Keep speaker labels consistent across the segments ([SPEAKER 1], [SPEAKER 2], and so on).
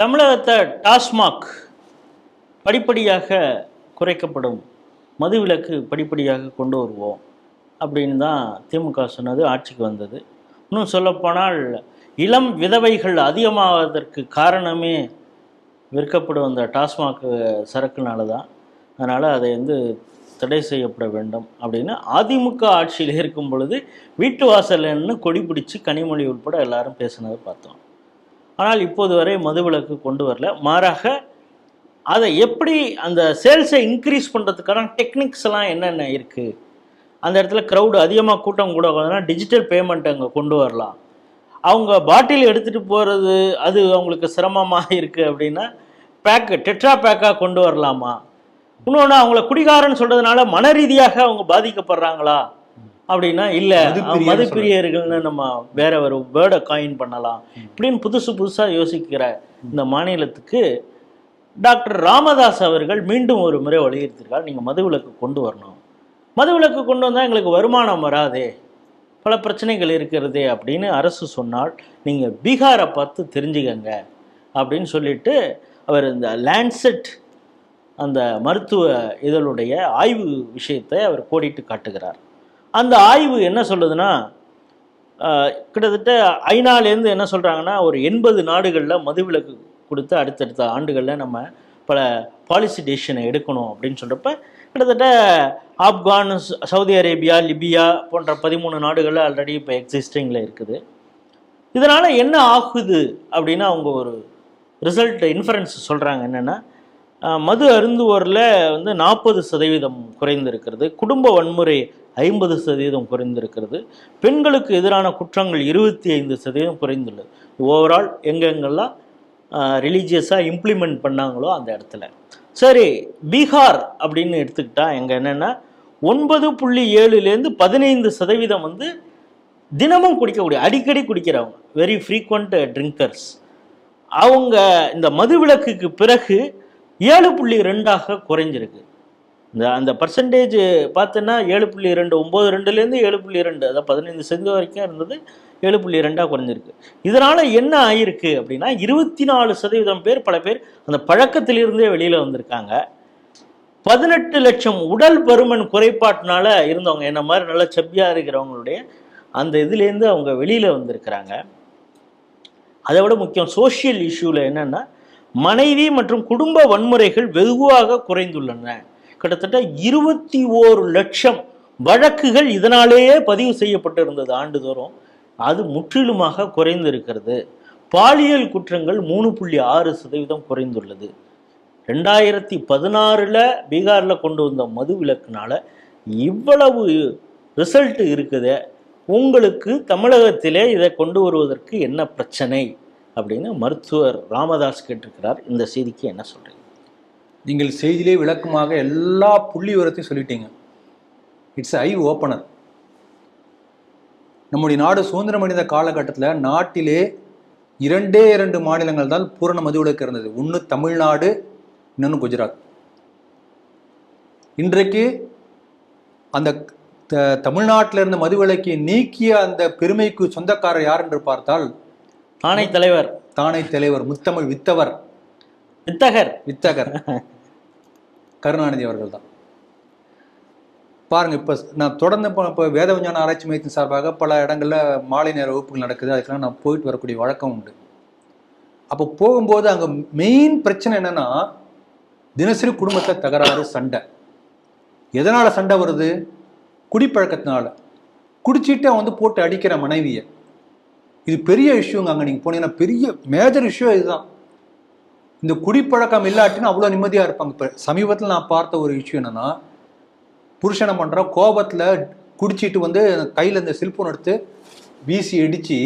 [SPEAKER 1] தமிழகத்தை டாஸ்மாக் படிப்படியாக குறைக்கப்படும். மதுவிலக்கு படிப்படியாக கொண்டு வருவோம் அப்படின்னு தான் திமுக சொன்னது ஆட்சிக்கு வந்தது. இன்னும் சொல்லப்போனால் இளம் விதவைகள் அதிகமாவதற்கு காரணமே விற்கப்படும் அந்த டாஸ்மாக் சரக்குனால தான். அதனால் அதை வந்து தடை செய்யப்பட வேண்டும் அப்படின்னு அதிமுக ஆட்சியில் இருக்கும் பொழுது வீட்டு வாசல்னு கொடி பிடிச்சி கனிமொழி உட்பட எல்லாரும் பேசினதை பார்த்தோம். ஆனால் இப்போது வரை மதுவிலக்கு கொண்டு வரல. மாறாக அதை எப்படி அந்த சேல்ஸை இன்க்ரீஸ் பண்ணுறதுக்கான டெக்னிக்ஸ் எல்லாம் என்னென்ன இருக்குது அந்த இடத்துல க்ரௌடு அதிகமாக கூட்டம் கூட உட்காந்துனா டிஜிட்டல் பேமெண்ட் அங்கே கொண்டு வரலாம். அவங்க பாட்டில் எடுத்துகிட்டு போகிறது அது அவங்களுக்கு சிரமமாக இருக்குது அப்படின்னா பேக்கு டெட்ரா பேக்காக கொண்டு வரலாமா? இன்னொன்று அவங்கள குடிகாரன்னு சொல்கிறதுனால மன ரீதியாக அவங்க பாதிக்கப்படுறாங்களா? அப்படின்னா இல்லை மதுப்பிரியர்கள்னு நம்ம வேற ஒரு வேர்டை காயின் பண்ணலாம். இப்படின்னு புதுசு புதுசாக யோசிக்கிற இந்த மாநிலத்துக்கு டாக்டர் ராமதாஸ் அவர்கள் மீண்டும் ஒரு முறை வலியுறுத்திருக்கார் நீங்கள் மதுவிலக்கு கொண்டு வரணும். மதுவிலக்கு கொண்டு வந்தால் எங்களுக்கு வருமானம் வராதே. பல பிரச்சனைகள் இருக்கிறதே அப்படின்னு அரசு சொன்னால் நீங்கள் பீகாரை பார்த்து தெரிஞ்சுக்கங்க அப்படின்னு சொல்லிட்டு அவர் இந்த லேண்ட்செட் அந்த மருத்துவ இதழுடைய ஆய்வு விஷயத்தை அவர் கோடிட்டு காட்டுகிறார். அந்த ஆய்வு என்ன சொல்லுதுன்னா கிட்டத்தட்ட ஐநாலேருந்து என்ன சொல்கிறாங்கன்னா ஒரு எண்பது நாடுகளில் மதுவிலக்கு கொடுத்து அடுத்தடுத்த ஆண்டுகளில் நம்ம பல பாலிசி டெசிஷனை எடுக்கணும் அப்படின்னு சொல்கிறப்ப கிட்டத்தட்ட ஆப்கான் சவுதி அரேபியா லிபியா போன்ற பதிமூணு நாடுகளில் ஆல்ரெடி இப்போ எக்ஸிஸ்டிங்கில் இருக்குது. இதனால் என்ன ஆகுது அப்படின்னு அவங்க ஒரு ரிசல்ட் இன்ஃபரன்ஸ் சொல்கிறாங்க என்னென்னா மது அருந்துவோரில் வந்து நாற்பது சதவீதம் குறைந்திருக்கிறது. குடும்ப வன்முறை ஐம்பது சதவீதம் குறைந்திருக்கிறது. பெண்களுக்கு எதிரான குற்றங்கள் இருபத்தி ஐந்து சதவீதம் குறைந்துள்ளது. ஓவரால் எங்கெங்கெல்லாம் ரிலீஜியஸாக இம்ப்ளிமெண்ட் பண்ணாங்களோ அந்த இடத்துல. சரி பீகார் அப்படின்னு எடுத்துக்கிட்டால் எங்கே என்னென்னா ஒன்பது புள்ளி ஏழுலேருந்து பதினைந்து சதவீதம் வந்து தினமும் குடிக்கக்கூடிய அடிக்கடி குடிக்கிறவங்க. வெரி ஃப்ரீக்வெண்ட் ட்ரிங்கர்ஸ் அவங்க இந்த மதுவிலக்குக்கு பிறகு ஏழு புள்ளி ரெண்டாக குறைஞ்சிருக்கு. இந்த அந்த பர்சன்டேஜ் பார்த்தோன்னா ஏழு புள்ளி ரெண்டு ஒம்பது ரெண்டுலேருந்து ஏழு புள்ளி ரெண்டு அதாவது பதினைந்து சதவீதம் வரைக்கும் இருந்தது ஏழு புள்ளி ரெண்டாக குறைஞ்சிருக்கு. இதனால் என்ன ஆயிருக்கு அப்படின்னா இருபத்தி நாலு சதவீதம் பேர் பல பேர் அந்த பழக்கத்திலிருந்தே வெளியில் வந்திருக்காங்க. பதினெட்டு லட்சம் உடல் பருமன் குறைபாட்டினால இருந்தவங்க என்ன மாதிரி நல்லா செப்பியாக இருக்கிறவங்களுடைய அந்த இதுலேருந்து அவங்க வெளியில் வந்திருக்கிறாங்க. அதை விட முக்கியம் சோஷியல் இஷ்யூவில் என்னென்னா மனைவி மற்றும் குடும்ப வன்முறைகள் வெகுவாக குறைந்துள்ளன. கிட்டத்தட்ட இருபத்தி ஓரு லட்சம் வழக்குகள் இதனாலேயே பதிவு செய்யப்பட்டிருந்தது ஆண்டுதோறும். அது முற்றிலுமாக குறைந்திருக்கிறது. பாலியல் குற்றங்கள் மூணு புள்ளி ஆறு சதவீதம் குறைந்துள்ளது. ரெண்டாயிரத்தி பதினாறில் பீகாரில் கொண்டு வந்த மது விலக்குனால இவ்வளவு ரிசல்ட் இருக்குது. உங்களுக்கு தமிழகத்திலே இதை கொண்டு வருவதற்கு என்ன பிரச்சனை? அப்படின்னு மருத்துவர் ராமதாஸ் கேட்டிருக்கிறார். இந்த செய்திக்கு என்ன சொல்கிறீங்க
[SPEAKER 2] நீங்கள் செய்தியிலே விளக்கமாக எல்லா புள்ளி விவரத்தையும் சொல்லிட்டீங்க. இட்ஸ் ஐ ஓப்பனர் நம்முடைய நாடு சுதந்திரம் அடைந்த காலகட்டத்தில் நாட்டிலே இரண்டே இரண்டு மாநிலங்கள் தான் பூரண மதுவிலக்கு இருந்தது. ஒன்று தமிழ்நாடு இன்னொன்று குஜராத். இன்றைக்கு அந்த த- தமிழ்நாட்டில் இருந்த மதுவிலக்கை நீக்கிய அந்த பெருமைக்கு சொந்தக்காரர் யார் என்று பார்த்தால்
[SPEAKER 1] ஆணை தலைவர்.
[SPEAKER 2] தானை தலைவர் முத்தமிழ் வித்தவர்.
[SPEAKER 1] வித்தகர்.
[SPEAKER 2] வித்தகர். கருணாநிதி அவர்கள் தான் பாருங்க இப்போ நான் தொடர்ந்து இப்போ இப்போ ஆராய்ச்சி மையத்தின் சார்பாக பல இடங்கள்ல மாலை நேர வகுப்புகள் நடக்குது. அதுக்கெல்லாம் நான் போயிட்டு வரக்கூடிய வழக்கம் உண்டு. அப்போ போகும்போது அங்கே மெயின் பிரச்சனை என்னன்னா தினசரி குடும்பத்தில் தகராறு சண்டை. எதனால சண்டை வருது? குடிப்பழக்கத்தினால. குடிச்சிட்டு அவன் வந்து போட்டு அடிக்கிற மனைவியை. இது பெரிய இஷ்யூங்க அங்கே நீங்கள் போனீங்கன்னா பெரிய மேஜர் இஷ்யூ இதுதான். இந்த குடிப்பழக்கம் இல்லாட்டினா அவ்வளோ நிம்மதியாக இருப்பாங்க. இப்போ சமீபத்தில் நான் பார்த்த ஒரு இஷ்யூ என்னென்னா புருஷனை பண்ணுற கோபத்தில் குடிச்சிட்டு வந்து கையில் இந்த செல்ஃபோன் எடுத்து வீசி அடித்து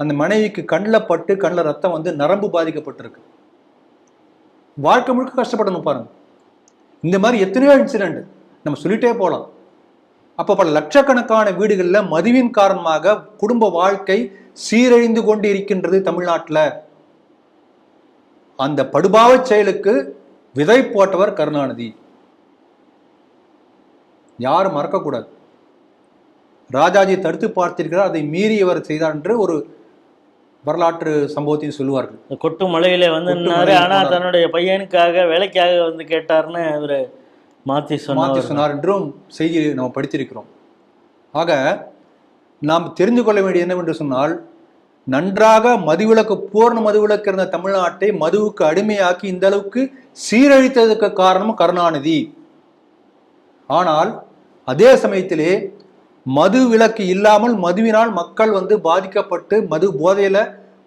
[SPEAKER 2] அந்த மனைவிக்கு கண்ணில் பட்டு கண்ணில் ரத்தம் வந்து நரம்பு பாதிக்கப்பட்டிருக்கு. வாழ்க்கை முழுக்க கஷ்டப்படணும் பாருங்கள் இந்த மாதிரி எத்தனையோ இன்சிடெண்ட் நம்ம சொல்லிட்டே போகலாம் அப்போ பல லட்சக்கணக்கான வீடுகளில் மதுவின் காரணமாக குடும்ப வாழ்க்கை சீரழிந்து கொண்டு இருக்கின்றது தமிழ்நாட்டில். அந்த படுபாவச் செயலுக்கு விதை போட்டவர் கருணாநிதி. யாரும் வரலாற்று சம்பவத்தையும் சொல்லுவார்கள்.
[SPEAKER 1] கொட்டு மலையில வந்து ஆனா. தன்னுடைய பையனுக்காக வேலைக்காக வந்து கேட்டாருன்னு இவரு மாத்தி
[SPEAKER 2] மாற்றி
[SPEAKER 1] சொன்னார்
[SPEAKER 2] சொன்னார் என்றும் செய்தியை நாம் படித்திருக்கிறோம். ஆக நாம் தெரிந்து கொள்ள வேண்டியது என்னவென்று சொன்னால் நன்றாக மதுவிலக்கு பூர்ண மதுவிலக்கு இருந்த தமிழ்நாட்டை மதுவுக்கு அடிமையாக்கி இந்த அளவுக்கு சீரழித்ததுக்கு காரணம் கருணாநிதி. ஆனால் அதே சமயத்திலே மது விலக்கு இல்லாமல் மதுவினால் மக்கள் வந்து பாதிக்கப்பட்டு மது போதையில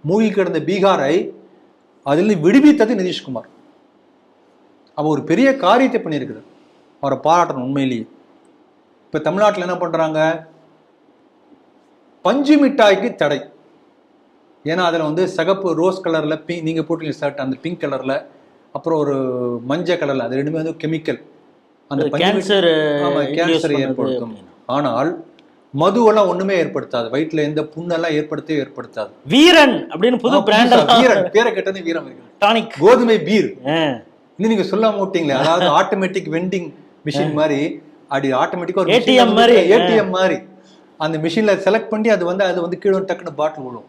[SPEAKER 2] மூழ்கி கிடந்த பீகாரை அதிலிருந்து விடுவித்தது நிதிஷ்குமார். அவர் ஒரு பெரிய காரியத்தை பண்ணியிருக்கிறார். அவரை பாராட்டணும் உண்மையிலேயே. இப்போ தமிழ்நாட்டில் என்ன பண்ணுறாங்க பஞ்சு மிட்டாய்க்கு தடை. ஏன்னா அதில் வந்து சிகப்பு ரோஸ் கலரில் பிங்க் நீங்கள் போட்டு ஷர்ட் அந்த பிங்க் கலரில். அப்புறம் ஒரு மஞ்சள் கலரில் அது ரெண்டுமே வந்து கெமிக்கல் அந்த
[SPEAKER 1] கேன்சர்
[SPEAKER 2] கேன்சரை ஏற்படுத்தும். ஆனால் மதுவெல்லாம் ஒண்ணுமே ஏற்படுத்தாது. வயிற்றுல எந்த புண்ணெல்லாம் ஏற்படுத்தவே ஏற்படுத்தாது.
[SPEAKER 1] வீரன் அப்படின்னு புது பிராண்ட்
[SPEAKER 2] வீரன். பேரை கேட்டது வீரம்.
[SPEAKER 1] டானிக்
[SPEAKER 2] கோதுமை பீர். நீங்க சொல்ல மாட்டீங்களே அதாவது ஆட்டோமேட்டிக் வெண்டிங் மிஷின் மாதிரி அப்படி ஆட்டோமேட்டிக்கா
[SPEAKER 1] ATM மாதிரி.
[SPEAKER 2] ஏடிஎம் மாதிரி. அந்த மிஷின்ல செலக்ட் பண்ணி அது வந்து அது வந்து கீழே டக்குன்னு பாட்டில் விழும்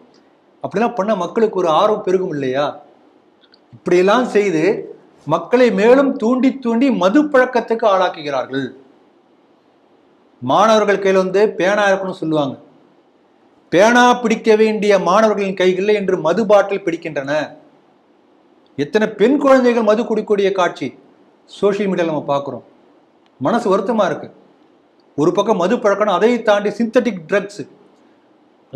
[SPEAKER 2] அப்படிலாம் பண்ண மக்களுக்கு ஒரு ஆர்வம் பெருகும் இல்லையா? இப்படியெல்லாம் செய்து மக்களை மேலும் தூண்டி தூண்டி மது பழக்கத்துக்கு ஆளாக்குகிறார்கள். மாணவர்கள் கையில் வந்து பேனா இருக்கணும்னு சொல்லுவாங்க. பேனா பிடிக்க வேண்டிய மாணவர்களின் கைகளில் இன்று மது பாட்டில் பிடிக்கின்றன. எத்தனை பெண் குழந்தைகள் மது குடிக்கூடிய காட்சி? சோஷியல் மீடியாவில் நம்ம பார்க்குறோம். மனசு வருத்தமா இருக்கு. ஒரு பக்கம் மது பழக்கம் அதை தாண்டி சிந்தட்டிக் ட்ரக்ஸ்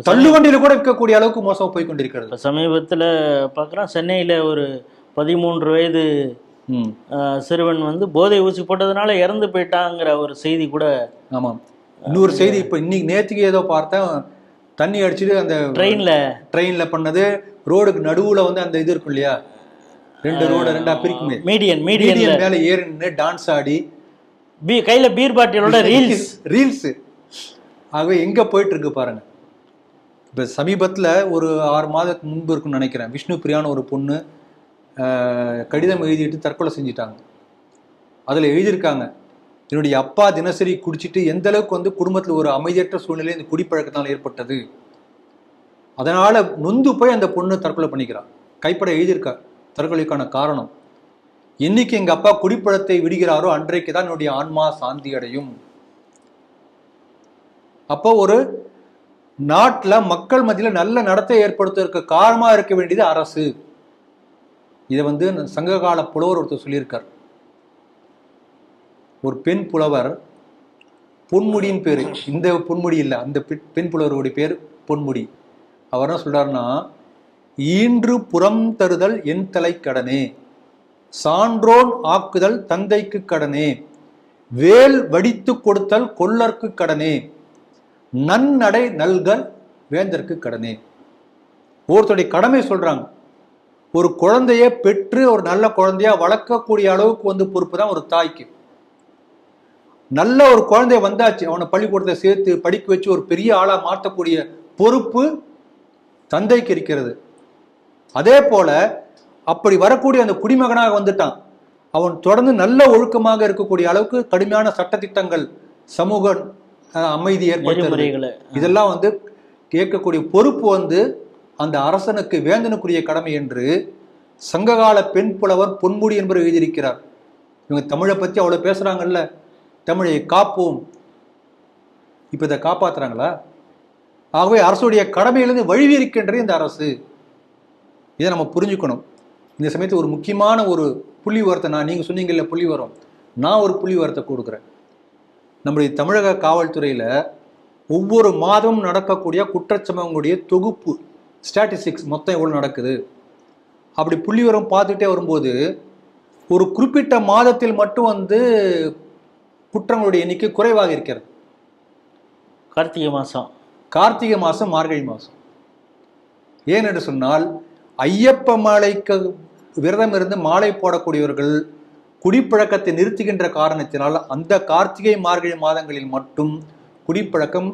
[SPEAKER 2] தள்ளுவண்டியில கூட விற்கக்கூடிய அளவுக்கு மோசம் போய் கொண்டிருக்கிறது.
[SPEAKER 1] சமீபத்தில் பார்க்குறோம் சென்னையில் ஒரு பதிமூன்று வயது சிறுவன் வந்து போதை ஊசி போட்டதுனால இறந்து போயிட்டாங்கிற ஒரு செய்தி கூட
[SPEAKER 2] ஆமாம் இன்னொரு செய்தி இப்போ இன்னைக்கு நேற்றுக்கு ஏதோ பார்த்தேன் தண்ணி அடிச்சுட்டு அந்த
[SPEAKER 1] ட்ரெயினில்.
[SPEAKER 2] ட்ரெயின்ல பண்ணது ரோடுக்கு நடுவுல வந்து அந்த இது இருக்கும் இல்லையா? ரெண்டு ரோட ரெண்டா பிரிக்குமே.
[SPEAKER 1] மீடியன் மீடியன்
[SPEAKER 2] மேல ஏறி நின்று டான்ஸ் ஆடி
[SPEAKER 1] பீ கையில் பீர் பாட்டிலோட ரீல்ஸ்
[SPEAKER 2] ரீல்ஸ் ஆகவே எங்க போயிட்டு இருக்கு பாருங்க. இப்ப சமீபத்துல ஒரு ஆறு மாதத்துக்கு முன்பு இருக்கும்னு நினைக்கிறேன். விஷ்ணு பிரியான்னு ஒரு பொண்ணு கடிதம் எழுதிட்டு தற்கொலை செஞ்சிட்டாங்க. அதுல எழுதியிருக்காங்க என்னுடைய அப்பா தினசரி குடிச்சிட்டு எந்த அளவுக்கு வந்து குடும்பத்துல ஒரு அமைதியற்ற சூழ்நிலை இந்த குடிப்பழக்கத்தால் ஏற்பட்டது? அதனால நொந்து போய் அந்த பொண்ணு தற்கொலை பண்ணிக்கிறா கைப்பட எழுதியிருக்கா தற்கொலைக்கான காரணம் என்னைக்கு எங்க அப்பா குடிப்பழத்தை விடுகிறாரோ அன்றைக்கு தான் என்னுடைய ஆன்மா சாந்தி அடையும் அப்போ ஒரு நாட்டில் மக்கள் மத்தியில் நல்ல நடத்தை ஏற்படுத்துவதற்கு காரணமாக இருக்க வேண்டியது அரசு. இதை வந்து சங்ககால புலவர் ஒருத்தர் சொல்லியிருக்கார். ஒரு பெண் புலவர் பொன்முடியின் பேர். இந்த பொன்முடி இல்லை அந்த பெண் பெண் புலவருடைய பேர் பொன்முடி. அவர் என்ன சொல்றாருன்னா ஈன்று புறம் தருதல் என் தலை கடனே. சான்றோன் ஆக்குதல் தந்தைக்கு கடனே. வேல் வடித்து கொடுத்தல் கொல்லர்க்கு கடனே. நன்னடை நல்கல் வேந்தருக்கு கடனே. ஒருத்தருடைய கடமை சொல்றாங்க. ஒரு குழந்தைய பெற்று ஒரு நல்ல குழந்தையா வளர்க்கக்கூடிய அளவுக்கு வந்து பொறுப்பு தான் ஒரு தாய்க்கு. நல்ல ஒரு குழந்தைய வந்தாச்சு அவனை பள்ளிக்கூடத்தை சேர்த்து படிக்க வச்சு ஒரு பெரிய ஆளா மாற்றக்கூடிய பொறுப்பு தந்தைக்கு இருக்கிறது. அதே போல அப்படி வரக்கூடிய அந்த குடிமகனாக வந்துட்டான். அவன் தொடர்ந்து நல்ல ஒழுக்கமாக இருக்கக்கூடிய அளவுக்கு கடுமையான சட்டத்திட்டங்கள் சமூக அமைதி
[SPEAKER 1] நெறிமுறைகளை
[SPEAKER 2] இதெல்லாம் வந்து கேட்கக்கூடிய பொறுப்பு வந்து அந்த அரசனுக்கு வேந்தனுக்குரிய கடமை என்று சங்ககால பெண் புலவர் பொன்முடி என்பவர் எழுதியிருக்கிறார். இவங்க தமிழை பத்தி அவ்வளவு பேசுறாங்கல்ல. தமிழை காப்போம். இப்ப இதை காப்பாத்துறாங்களா? ஆகவே அரசுடைய கடமையிலிருந்து வழிவிருக்கின்றது இந்த அரசு. இதை நம்ம புரிஞ்சுக்கணும். இந்த சமயத்தில் ஒரு முக்கியமான ஒரு புள்ளி வரத்தை நான் நீங்க சொன்னீங்கல்ல புள்ளி வரம். நான் ஒரு புள்ளி வரத்தை கொடுக்குறேன். நம்முடைய தமிழக காவல்துறையில ஒவ்வொரு மாதமும் நடக்கக்கூடிய குற்றச்சம்பவங்களுடைய தொகுப்பு ஸ்டாட்டிஸ்டிக்ஸ் மொத்தம் எவ்வளோ நடக்குது? அப்படி புள்ளிவரம் பார்த்துட்டே வரும்போது ஒரு குறிப்பிட்ட மாதத்தில் மட்டும் வந்து குற்றங்களுடைய எண்ணிக்கை குறைவாக இருக்கிறது.
[SPEAKER 1] கார்த்திகை மாதம்
[SPEAKER 2] கார்த்திகை மாதம் மார்கழி மாதம் ஏன் என்று சொன்னால் ஐயப்ப மாலைக்கு விரதம் இருந்து மாலை போடக்கூடியவர்கள் குடிப்பழக்கத்தை நிறுத்துகின்ற காரணத்தினால் அந்த கார்த்திகை மார்கழி மாதங்களில் மட்டும் குடிப்பழக்கம்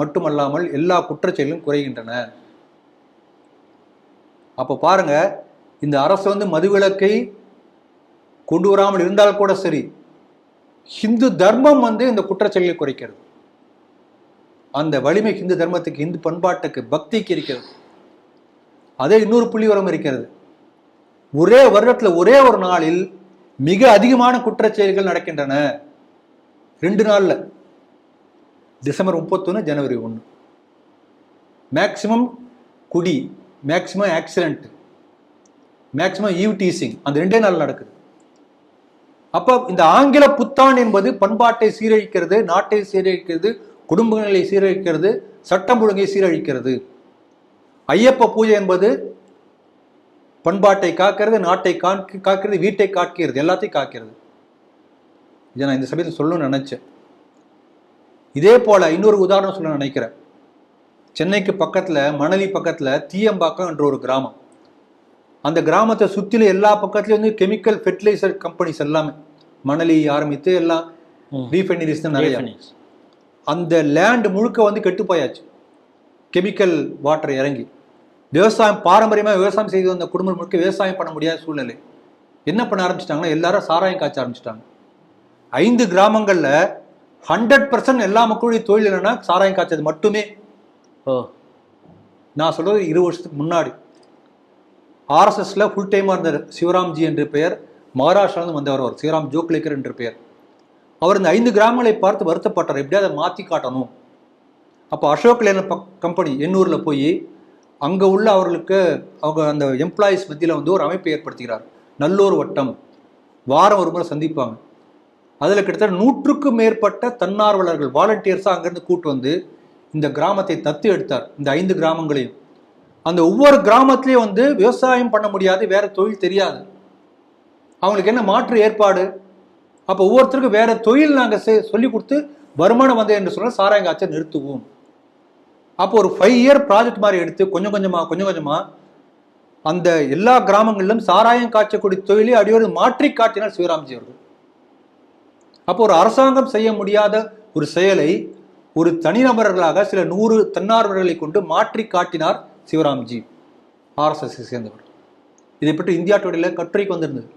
[SPEAKER 2] மட்டுமல்லாமல் எல்லா குற்றச்செயலும் குறைகின்றன. அப்போ பாருங்க இந்த அரசு வந்து மதுவிலக்கை கொண்டு வராமல் இருந்தால் கூட சரி ஹிந்து தர்மம் வந்து இந்த குற்றச்செயலை குறைக்கிறது. அந்த வலிமை ஹிந்து தர்மத்துக்கு இந்து பண்பாட்டுக்கு பக்திக்கு இருக்கிறது. அதே இன்னொரு புள்ளிவரம் இருக்கிறது. ஒரே வருடத்துல ஒரே ஒரு நாளில் மிக அதிகமான குற்றச்செயல்கள் நடக்கின்றன. ரெண்டு நாள்ல. டிசம்பர் முப்பத்தொன்று ஜனவரி ஒன்று மேக்சிமம் குடி maximum accident maximum eve teasing அந்த ரெண்டே நாள் நடக்குது. அப்போ இந்த ஆங்கில புத்தாண்டு என்பது பண்பாட்டை சீரழிக்கிறது நாட்டை சீரழிக்கிறது குடும்பங்களை சீரழிக்கிறது சட்டம் ஒழுங்கை சீரழிக்கிறது. ஐயப்ப பூஜை என்பது பண்பாட்டை காக்கிறது நாட்டை காக்க- காக்கிறது வீட்டை காக்கிறது எல்லாத்தையும் காக்கிறது. இதை நான் இந்த சமயத்தில் சொல்லணும்னு நினைச்சேன். இதே போல இன்னொரு உதாரணம் சொல்ல நினைக்கிறேன். சென்னைக்கு பக்கத்துல மணலி பக்கத்துல தீயம்பாக்கம் என்ற ஒரு கிராமம். அந்த கிராமத்தை சுத்தில எல்லா பக்கத்துலயும் வந்து கெமிக்கல் ஃபெர்டிலைசர் கம்பெனிஸ் எல்லாமே. மணலி ஆரம்பித்து எல்லாம். ரீஃபைனரிஸ் தான் நிறைய. அந்த லேண்ட் முழுக்க வந்து கெட்டு போயாச்சு. கெமிக்கல் வாட்டர் இறங்கி. விவசாயம் பாரம்பரியமா விவசாயம் செய்து வந்த குடும்பம் முழுக்க விவசாயம் பண்ண முடியாத சூழ்நிலை. என்ன பண்ண ஆரம்பிச்சிட்டாங்கன்னா எல்லாரும் சாராயம் காய்ச்ச ஆரம்பிச்சிட்டாங்க. ஐந்து கிராமங்கள்ல ஹண்ட்ரட் பர்சன்ட் எல்லா மக்களுடைய தொழில் என்னன்னா சாராயம் காய்ச்சது மட்டுமே.
[SPEAKER 1] ஓ.
[SPEAKER 2] நான் சொல்றது இரு வருஷத்துக்கு முன்னாடி. ஆர்எஸ்எஸ்ல ஃபுல் டைமா இருந்தார் சிவராம்ஜி என்ற பெயர் மகாராஷ்டிராவிலிருந்து வந்தவர் அவர் சிவராம் ஜோக்லேக்கர் என்ற பெயர். அவர் இந்த ஐந்து கிராமங்களை பார்த்து வருத்தப்பட்டார் எப்படியாவது அதை மாற்றி காட்டணும். அப்போ அசோக் லேலன் கம்பெனி எண்ணூரில் போய் அங்கே உள்ள அவர்களுக்கு அவங்க அந்த எம்ப்ளாயீஸ் மத்தியில் வந்து ஒரு அமைப்பை ஏற்படுத்துகிறார். நல்லூர் வட்டம். வாரம் ஒரு முறை சந்திப்பாங்க. அதில் கிட்டத்தட்ட நூற்றுக்கும் மேற்பட்ட தன்னார்வலர்கள் வாலண்டியர்ஸாக அங்கேருந்து கூட்டு வந்து இந்த கிராமத்தை தத்து எடுத்தார். இந்த ஐந்து கிராமங்களையும். அந்த ஒவ்வொரு கிராமத்திலையும் வந்து விவசாயம் பண்ண முடியாது வேறு தொழில் தெரியாது. அவங்களுக்கு என்ன மாற்று ஏற்பாடு? அப்போ ஒவ்வொருத்தருக்கும் வேறு தொழில் நாங்கள் சொல்லி கொடுத்து வருமானம் வந்து என்று சொன்னால் சாராயம் நிறுத்துவோம். அப்போ ஒரு ஃபைவ் இயர் ப்ராஜெக்ட் மாதிரி எடுத்து கொஞ்சம் கொஞ்சமா கொஞ்சம் கொஞ்சமா அந்த எல்லா கிராமங்களிலும் சாராயம் காய்ச்சக்கூடிய தொழிலை அடியோடு மாற்றி காட்டினார் சிவராம்ஜி அவர்கள். அப்போ ஒரு அரசாங்கம் செய்ய முடியாத ஒரு செயலை ஒரு தனிநபர்களாக சில நூறு தன்னார்வர்களை கொண்டு மாற்றி காட்டினார் சிவராம்ஜி ஆர்எஸ்எஸ் சேர்ந்தவர். இதை பற்றி இந்தியா டுடேல கட்டுரைக்கு வந்திருந்தது.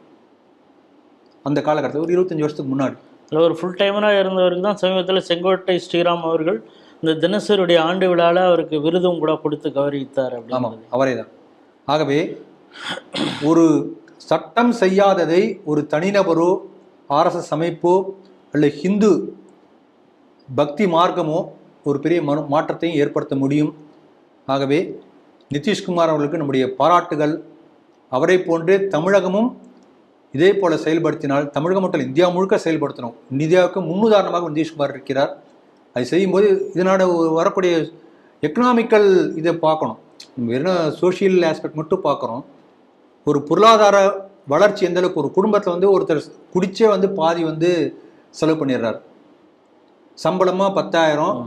[SPEAKER 2] அந்த காலகட்டத்தில் ஒரு இருபத்தஞ்சு வருஷத்துக்கு முன்னாடி.
[SPEAKER 1] அதில் ஒரு ஃபுல் டைமராக இருந்தவருக்கு தான் சமீபத்தில் செங்கோட்டை ஸ்ரீராம் அவர்கள் இந்த தினசருடைய ஆண்டு விழாவில் அவருக்கு விருதும் கூட கொடுத்து கௌரவித்தார்
[SPEAKER 2] ஆமாம்
[SPEAKER 1] அப்படின்னு
[SPEAKER 2] அவரே தான் ஆகவே ஒரு சட்டம் செய்யாததை ஒரு தனிநபரோ ஆர்எஸ்எஸ் அமைப்போ அல்லது ஹிந்து பக்தி மார்க்கமோ ஒரு பெரிய மனு மாற்றத்தையும் ஏற்படுத்த முடியும். ஆகவே நிதிஷ்குமார் அவர்களுக்கு நம்முடைய பாராட்டுகள். அவரை போன்றே தமிழகமும் இதே போல செயல்படுத்தினால் தமிழகம் மட்டும் இந்தியா முழுக்க செயல்படுத்தணும். இந்தியாவுக்கு முன்னுதாரணமாக நிதிஷ்குமார் இருக்கிறார். அது செய்யும்போது இதனோட வரக்கூடிய எக்கனாமிக்கல் இதை பார்க்கணும். நம்ம வெறும் சோஷியல் ஆஸ்பெக்ட் மட்டும் பார்க்குறோம். ஒரு பொருளாதார வளர்ச்சி எந்த அளவுக்கு ஒரு குடும்பத்தில் வந்து ஒருத்தர் குடிச்சே வந்து பாதி வந்து செலவு பண்ணிடுறாரு. சம்பளமாக பத்தாயிரம்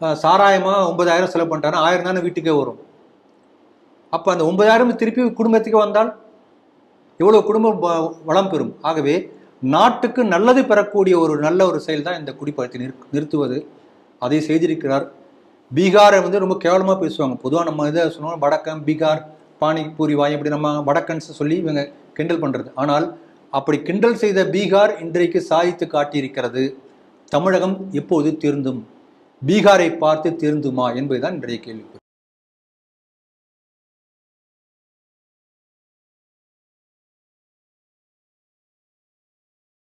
[SPEAKER 2] அஹ், சாராயமா ஒன்பதாயிரம் செலவு பண்ணிட்டாருன்னா ஆயிரம் தானே வீட்டுக்கே வரும். அப்போ அந்த ஒன்பதாயிரம் திருப்பி குடும்பத்துக்கு வந்தால் எவ்வளோ குடும்பம் வளம் பெறும். ஆகவே நாட்டுக்கு நல்லது பெறக்கூடிய ஒரு நல்ல ஒரு செயல் தான் இந்த குடிப்பழத்தை நிறு நிறுத்துவது. அதை செய்திருக்கிறார். பீகாரை வந்து ரொம்ப கேவலமாக பேசுவாங்க. பொதுவாக நம்ம இதை சொன்னோம் வடக்கன் பீகார் பானிபூரி வாய் இப்படி நம்ம வடக்கன்ஸ் சொல்லி இவங்க கிண்டல் பண்ணுறது ஆனால் அப்படி கிண்டல் செய்த பீகார் இன்றைக்கு சாதித்து காட்டியிருக்கிறது. தமிழகம் எப்போது திருந்தும்? பீகாரை பார்த்து திருந்துமா என்பதுதான் இன்றைய கேள்வி.